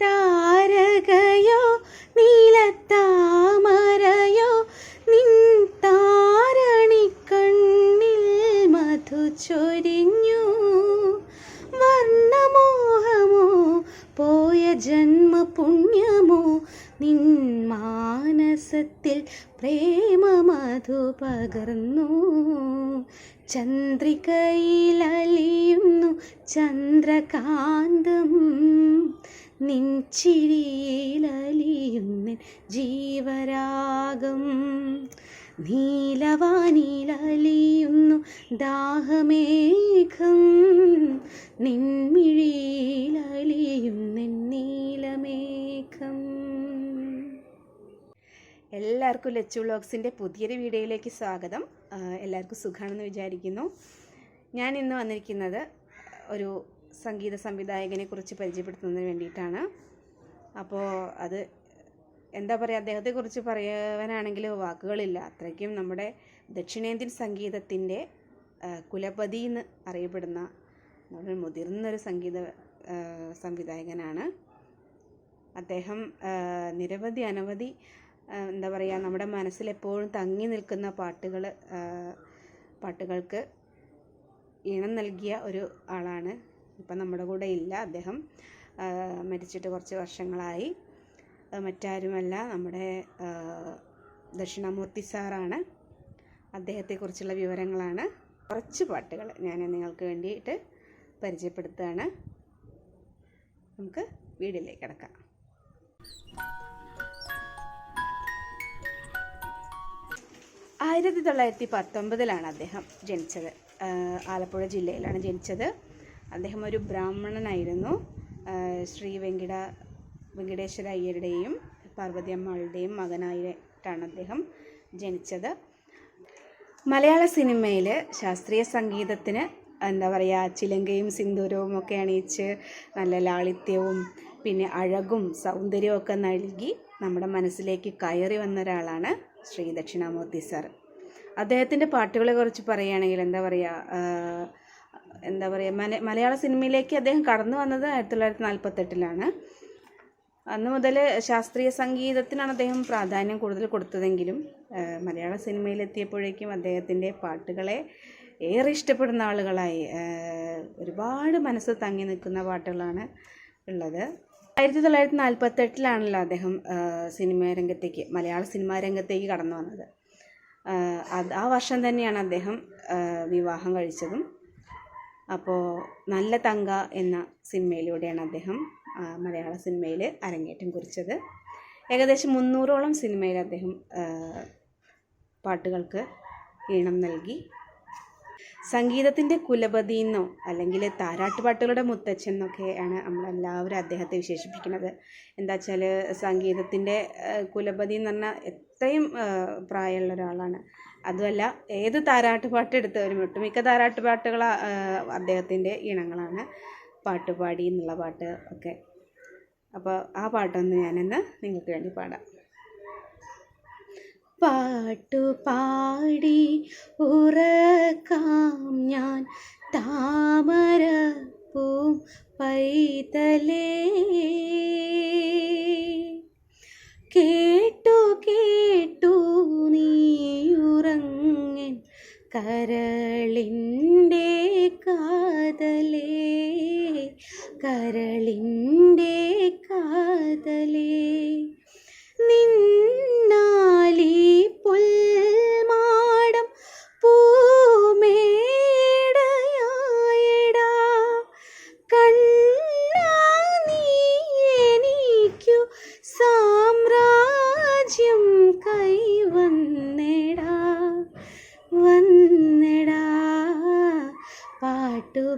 താരകയോ നീലത്താമരയോ നിൻ താരണിക്കണ്ണിൽ മധു ചൊരിഞ്ഞു. വർണമോഹമോ പോയ ജന്മപുണ്യമോ നിൻ മാനസത്തിൽ പ്രേമമധു പകർന്നു. ചന്ദ്രികയിലലിയുന്നു ചന്ദ്രകാന്തം. നിൻ ചിരിയിലലിയുന്ന ജീവരാഗം. നീലവാനിലലിയുന്നു ദാഹമേഘം. നിൻമിഴിയിലലിയുന്ന നീലമേഘം. എല്ലാവർക്കും ലച്ചു വ്ളോഗ്സിന്റെ പുതിയൊരു വീഡിയോയിലേക്ക് സ്വാഗതം. എല്ലാവർക്കും സുഖമാണെന്ന് വിചാരിക്കുന്നു. ഞാൻ ഇന്ന് വന്നിരിക്കുന്നത് ഒരു സംഗീത സംവിധായകനെ കുറിച്ച് പരിചയപ്പെടുത്തുന്നതിന് വേണ്ടിയിട്ടാണ്. അപ്പോൾ അത് എന്താ പറയുക അദ്ദേഹത്തെക്കുറിച്ച് പറയുവാനാണെങ്കിൽ വാക്കുകളില്ല. അത്രയ്ക്കും നമ്മുടെ ദക്ഷിണേന്ത്യൻ സംഗീതത്തിന്റെ കുലപതി എന്ന് അറിയപ്പെടുന്ന നമ്മുടെ മുതിർന്നൊരു സംഗീത സംവിധായകനാണ്. അദ്ദേഹം നിരവധി അനവധി എന്താ പറയുക നമ്മുടെ മനസ്സിൽ എപ്പോഴും തങ്ങി നിൽക്കുന്ന പാട്ടുകൾ പാട്ടുകൾക്ക് ഈണം നൽകിയ ഒരു ആളാണ് ഇപ്പം നമ്മുടെ കൂടെ ഇല്ല. അദ്ദേഹം മരിച്ചിട്ട് കുറച്ച് വർഷങ്ങളായി. മറ്റാരുമല്ല. നമ്മുടെ ദക്ഷിണാമൂർത്തി സാറാണ്. അദ്ദേഹത്തെക്കുറിച്ചുള്ള വിവരങ്ങളാണ്. കുറച്ച് പാട്ടുകൾ ഞാൻ നിങ്ങൾക്ക് വേണ്ടിയിട്ട് പരിചയപ്പെടുത്തുകയാണ്. നമുക്ക് വീടിലേക്ക് കിടക്കാം. ആയിരത്തി തൊള്ളായിരത്തി പത്തൊമ്പതിലാണ് അദ്ദേഹം ജനിച്ചത്. ആലപ്പുഴ ജില്ലയിലാണ് ജനിച്ചത്. അദ്ദേഹം ഒരു ബ്രാഹ്മണനായിരുന്നു. ശ്രീ വെങ്കിട വെങ്കടേശ്വര അയ്യരുടെയും പാർവതി അമ്മാളുടെയും മകനായിട്ടാണ് അദ്ദേഹം ജനിച്ചത്. മലയാള സിനിമയിൽ ശാസ്ത്രീയ സംഗീതത്തിന് എന്താ പറയുക ചിലങ്കയും സിന്ദൂരവും ഒക്കെ അണിയിച്ച് നല്ല ലാളിത്യവും പിന്നെ അഴകും സൗന്ദര്യവും ഒക്കെ നൽകി നമ്മുടെ മനസ്സിലേക്ക് കയറി വന്ന ഒരാളാണ് ശ്രീ ദക്ഷിണാമൂർത്തി സാർ. അദ്ദേഹത്തിന്റെ പാട്ടുകളെ കുറിച്ച് പറയുകയാണെങ്കിൽ എന്താ പറയുക എന്താ പറയുക മല മലയാള സിനിമയിലേക്ക് അദ്ദേഹം കടന്നു വന്നത് ആയിരത്തി തൊള്ളായിരത്തി നാൽപ്പത്തെട്ടിലാണ് അന്ന് മുതൽ ശാസ്ത്രീയ സംഗീതത്തിനാണ് അദ്ദേഹം പ്രാധാന്യം കൂടുതൽ കൊടുത്തതെങ്കിലും മലയാള സിനിമയിലെത്തിയപ്പോഴേക്കും അദ്ദേഹത്തിന്റെ പാട്ടുകളെ ഏറെ ഇഷ്ടപ്പെടുന്ന ആളുകളായി ഒരുപാട് മനസ്സ് തങ്ങി നിൽക്കുന്ന പാട്ടുകളാണ് ഉള്ളത്. ആയിരത്തി തൊള്ളായിരത്തി നാൽപ്പത്തെട്ടിലാണല്ലോ അദ്ദേഹം സിനിമ രംഗത്തേക്ക് മലയാള സിനിമാ രംഗത്തേക്ക് കടന്നു വന്നത്. ആ വർഷം തന്നെയാണ് അദ്ദേഹം വിവാഹം കഴിച്ചതും. അപ്പോൾ നല്ല തങ്ക എന്ന സിനിമയിലൂടെയാണ് അദ്ദേഹം മലയാള സിനിമയിൽ അരങ്ങേറ്റം കുറിച്ചത്. ഏകദേശം മുന്നൂറോളം സിനിമയിൽ അദ്ദേഹം പാട്ടുകൾക്ക് ഈണം നൽകി. സംഗീതത്തിന്റെ കുലപതി എന്നോ അല്ലെങ്കിൽ താരാട്ടുപാട്ടുകളുടെ മുത്തച്ഛൻ എന്നൊക്കെയാണ് നമ്മളെല്ലാവരും അദ്ദേഹത്തെ വിശേഷിപ്പിക്കുന്നത്. എന്താ വെച്ചാൽ സംഗീതത്തിന്റെ കുലപതി എന്ന് പറഞ്ഞാൽ എത്രയും പ്രായമുള്ള ഒരാളാണ്. അതുമല്ല ഏത് താരാട്ടുപാട്ട് എടുത്തവരും ഒട്ടുമിക്ക താരാട്ടുപാട്ടുകൾ അദ്ദേഹത്തിന്റെ ഇനങ്ങളാണ് പാട്ടുപാടി എന്നുള്ള പാട്ട് ഒക്കെ. അപ്പോൾ ആ പാട്ടൊന്ന് ഞാനിന്ന് നിങ്ങൾക്ക് വേണ്ടി പാടാം. പാട്ടു പാടി ഉറക്കാം ഞാൻ. താമര പൂം പൈതലേ. കേട്ടു കേട്ടു നീയുറങ്ങൻ കരളിന്റെ കാതലേ. കരളിന്റെ കാതലേ.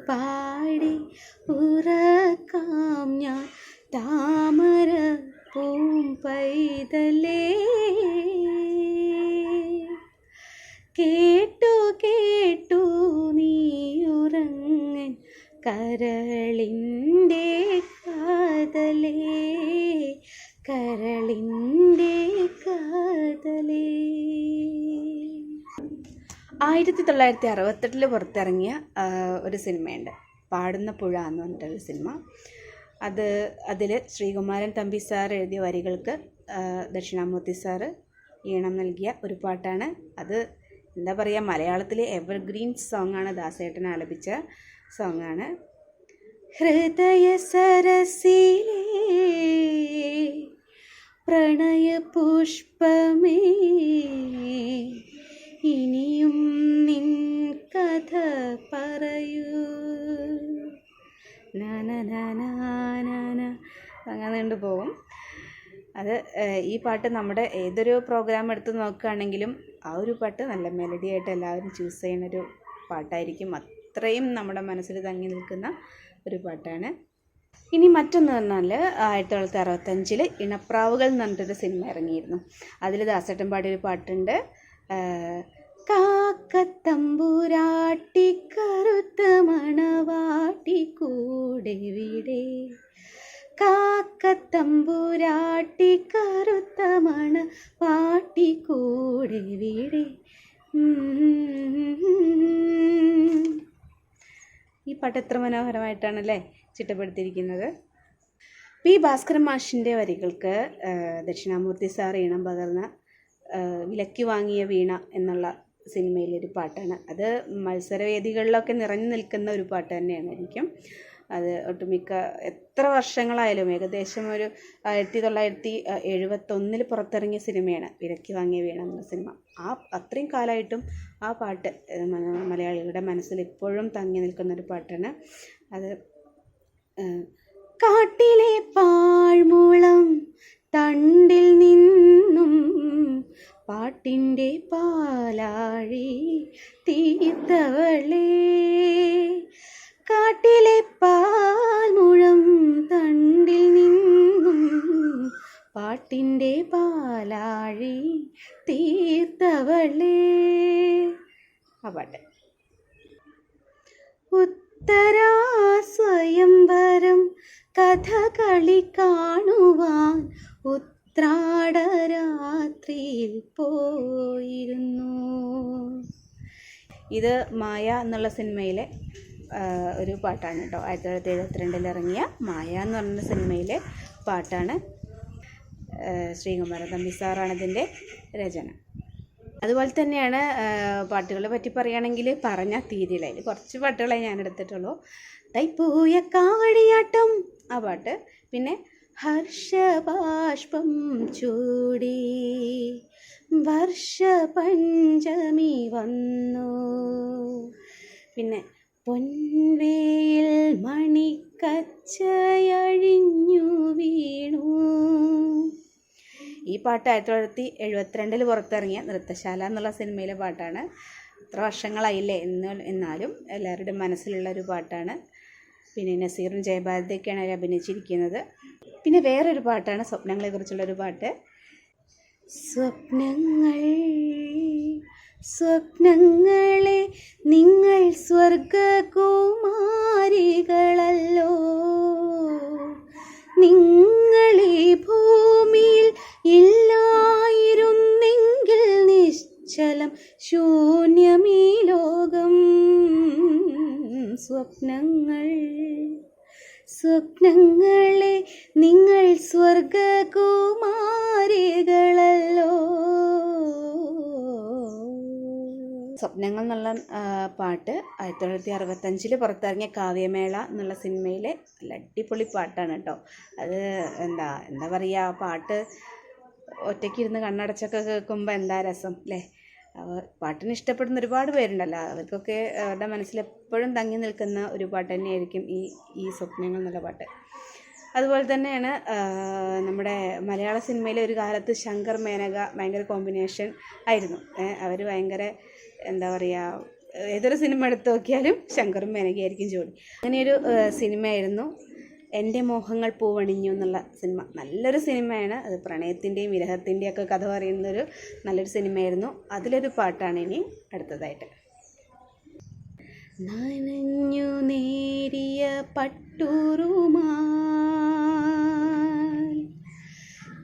പാട്ടുപാടി ഉറക്കാം ഞാൻ. താമര പൂം പൈതലേ. കേട്ടു കേട്ടു നീ ഉറങ്ങൻ കരളിന്റെ കാതലേ. കരളിന്റെ ആയിരത്തി തൊള്ളായിരത്തി അറുപത്തെട്ടിൽ പുറത്തിറങ്ങിയ ഒരു സിനിമയുണ്ട്. പാടുന്ന പുഴ എന്ന് പറഞ്ഞിട്ടൊരു സിനിമ. അത് അതിൽ ശ്രീകുമാരൻ തമ്പി സാർ എഴുതിയ വരികൾക്ക് ദക്ഷിണാമൂർത്തി സാർ ഈണം നൽകിയ ഒരു പാട്ടാണ്. അത് എന്താ പറയുക മലയാളത്തിലെ എവർഗ്രീൻ സോങ്ങാണ് ദാസേട്ടൻ ആലപിച്ച സോങ്ങാണ് ഹൃദയ സരസിലേ പ്രണയ പുഷ്പമേ ഇനിയും നിൻ കഥ പറയൂ. അങ്ങനെ നീണ്ടു പോവും അത് ഈ പാട്ട് നമ്മുടെ ഏതൊരു പ്രോഗ്രാം എടുത്ത് നോക്കുകയാണെങ്കിലും ആ ഒരു പാട്ട് നല്ല മെലഡി ആയിട്ട് എല്ലാവരും ചൂസ് ചെയ്യുന്നൊരു പാട്ടായിരിക്കും. അത്രയും നമ്മുടെ മനസ്സിൽ തങ്ങി നിൽക്കുന്ന ഒരു പാട്ടാണ്. ഇനി മറ്റൊന്ന് പറഞ്ഞാൽ ആയിരത്തി തൊള്ളായിരത്തി അറുപത്തഞ്ചിൽ ഇണപ്രാവുകൾ എന്ന് പറഞ്ഞിട്ടൊരു സിനിമ ഇറങ്ങിയിരുന്നു. അതിൽ ദാസേട്ടൻ പാടിയൊരു പാട്ടുണ്ട്. കാക്കത്തമ്പുരാട്ടി കറുത്ത മണവാട്ടി കൂടെ വിടെ. കാക്കത്തമ്പുരാട്ടി കറുത്ത മണ പാട്ടി കൂടെ വിടെ. ഈ പാട്ട് എത്ര മനോഹരമായിട്ടാണല്ലേ ചിട്ടപ്പെടുത്തിയിരിക്കുന്നത്. പി ഭാസ്കരൻ മാഷിന്റെ വരികൾക്ക് ദക്ഷിണാമൂർത്തി സാർ ഈണം പകർന്ന വിലക്കി വാങ്ങിയ വീണ എന്നുള്ള സിനിമയിലെ ഒരു പാട്ടാണ്. അത് മത്സരവേദികളിലൊക്കെ നിറഞ്ഞു നിൽക്കുന്ന ഒരു പാട്ട് തന്നെയാണ് എനിക്കും. അത് ഒട്ടുമിക്ക എത്ര വർഷങ്ങളായാലും ഏകദേശം ഒരു ആയിരത്തി തൊള്ളായിരത്തി എഴുപത്തൊന്നിൽ പുറത്തിറങ്ങിയ സിനിമയാണ് വിലക്കി വാങ്ങിയ വീണ എന്ന സിനിമ. ആ അത്രയും കാലമായിട്ടും ആ പാട്ട് മലയാളികളുടെ മനസ്സിൽ ഇപ്പോഴും തങ്ങി നിൽക്കുന്ന ഒരു പാട്ടാണ്. അത് കാട്ടിലെ പാഴ്മൂളം തണ്ടിൽ നിന്നും പാട്ടിന്റെ പാലാഴി തീർത്തവളേ കാട്ടിലെ പോയിരുന്നു. ഇത് മായ എന്നുള്ള സിനിമയിലെ ഒരു പാട്ടാണ് കേട്ടോ. ആയിരത്തി തൊള്ളായിരത്തി എഴുപത്തിരണ്ടിൽ ഇറങ്ങിയ മായ എന്ന് പറഞ്ഞ സിനിമയിലെ പാട്ടാണ് ശ്രീകുമാരൻ തമ്പി സാറാണ് ഇതിന്റെ രചന. അതുപോലെ തന്നെയാണ് പാട്ടുകളെ പറ്റി പറയുകയാണെങ്കിൽ പറഞ്ഞാൽ തീരില്ല അതിൽ കുറച്ച് പാട്ടുകളെ ഞാൻ എടുത്തിട്ടുള്ളൂ. തൈപ്പൂയ കാവടിയാട്ടം ആ പാട്ട്. പിന്നെ ഹർഷബാഷ്പം ചൂടി. വർഷപഞ്ചമി വന്നു പിന്നെ പൊൻവേയിൽ മണിക്കച്ചയഴിഞ്ഞു വീണു. ഈ പാട്ട് ആയിരത്തി തൊള്ളായിരത്തി എഴുപത്തിരണ്ടിൽ പുറത്തിറങ്ങിയ നൃത്തശാല എന്നുള്ള സിനിമയിലെ പാട്ടാണ്. എത്ര വർഷങ്ങളായില്ലേ? എന്ന് എന്നാലും എല്ലാവരുടെയും മനസ്സിലുള്ള ഒരു പാട്ടാണ്. പിന്നെ നസീറും ജയഭാരതിയൊക്കെയാണ് അതിൽ അഭിനയിച്ചിരിക്കുന്നത്. പിന്നെ വേറൊരു പാട്ടാണ് സ്വപ്നങ്ങളെക്കുറിച്ചുള്ളൊരു പാട്ട്. സ്വപ്നങ്ങൾ സ്വപ്നങ്ങളെ നിങ്ങൾ സ്വർഗകുമാരികളല്ലോ. നിങ്ങളെ ഭൂമിയിൽ ഇല്ലായിരുന്നെങ്കിൽ നിശ്ചലം ശൂന്യമീ ലോകം. സ്വപ്നങ്ങൾ സ്വപ്നങ്ങളെ നിങ്ങൾ സ്വർഗകുമാരികളല്ലോ. സ്വപ്നങ്ങൾ എന്നുള്ള പാട്ട് ആയിരത്തി തൊള്ളായിരത്തി അറുപത്തഞ്ചിൽ പുറത്തിറങ്ങിയ കാവ്യമേള എന്നുള്ള സിനിമയിലെ നല്ല അടിപൊളി പാട്ടാണ് കേട്ടോ. അത് എന്താ എന്താ പറയുക പാട്ട് ഒറ്റയ്ക്കിരുന്ന് കണ്ണടച്ചൊക്കെ കേൾക്കുമ്പോൾ എന്താ രസം അല്ലേ പാട്ടിന് ഇഷ്ടപ്പെടുന്ന ഒരുപാട് പേരുണ്ടല്ലോ. അവർക്കൊക്കെ അവരുടെ മനസ്സിൽ എപ്പോഴും തങ്ങി നിൽക്കുന്ന ഒരു പാട്ട് തന്നെയായിരിക്കും ഈ ഈ സ്വപ്നങ്ങൾ എന്നുള്ള പാട്ട്. അതുപോലെ തന്നെയാണ് നമ്മുടെ മലയാള സിനിമയിലെ ഒരു കാലത്ത് ശങ്കർ മേനക ഭയങ്കര കോമ്പിനേഷൻ ആയിരുന്നു. അവർ ഭയങ്കര എന്താ പറയുക ഏതൊരു സിനിമ എടുത്തു നോക്കിയാലും ശങ്കറും മേനകയായിരിക്കും ജോഡി. അങ്ങനെയൊരു സിനിമയായിരുന്നു. എന്റെ മോഹങ്ങൾ പൂവണിഞ്ഞു എന്നുള്ള സിനിമ. നല്ലൊരു സിനിമയാണ്. അത് പ്രണയത്തിന്റെയും വിരഹത്തിന്റെയും ഒക്കെ കഥ പറയുന്നൊരു നല്ലൊരു സിനിമയായിരുന്നു. അതിലൊരു പാട്ടാണ് ഇനി അടുത്തതായിട്ട്. നനഞ്ഞു നേരിയ പട്ടുറുമാൽ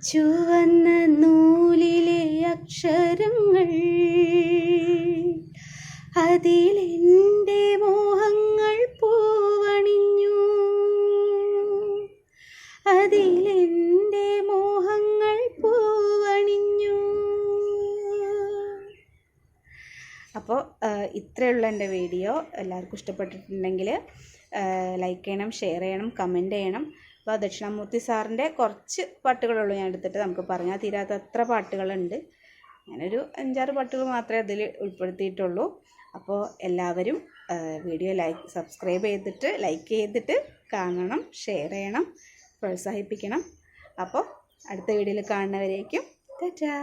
ചുവന്ന നൂലിലെ അക്ഷരങ്ങൾ അതിലെന്റെ മോഹങ്ങൾ പൂവണിഞ്ഞു ഇത്രയുള്ള എന്റെ വീഡിയോ എല്ലാവർക്കും ഇഷ്ടപ്പെട്ടിട്ടുണ്ടെങ്കിൽ ലൈക്ക് ചെയ്യണം ഷെയർ ചെയ്യണം കമന്റ് ചെയ്യണം. അപ്പോൾ ദക്ഷിണാമൂർത്തി സാറിന്റെ കുറച്ച് പാട്ടുകളുള്ളൂ ഞാൻ എടുത്തിട്ട് നമുക്ക് പറഞ്ഞാൽ തീരാത്ത അത്ര പാട്ടുകളുണ്ട്. ഞാനൊരു അഞ്ചാറ് പാട്ടുകൾ മാത്രമേ അതിൽ ഉൾപ്പെടുത്തിയിട്ടുള്ളൂ. അപ്പോൾ എല്ലാവരും വീഡിയോ ലൈക്ക് സബ്സ്ക്രൈബ് ചെയ്തിട്ട് ലൈക്ക് ചെയ്തിട്ട് കാണണം ഷെയർ ചെയ്യണം പ്രോത്സാഹിപ്പിക്കണം. അപ്പോൾ അടുത്ത വീഡിയോയിൽ കാണുന്നവരേക്കും ടാറ്റാ!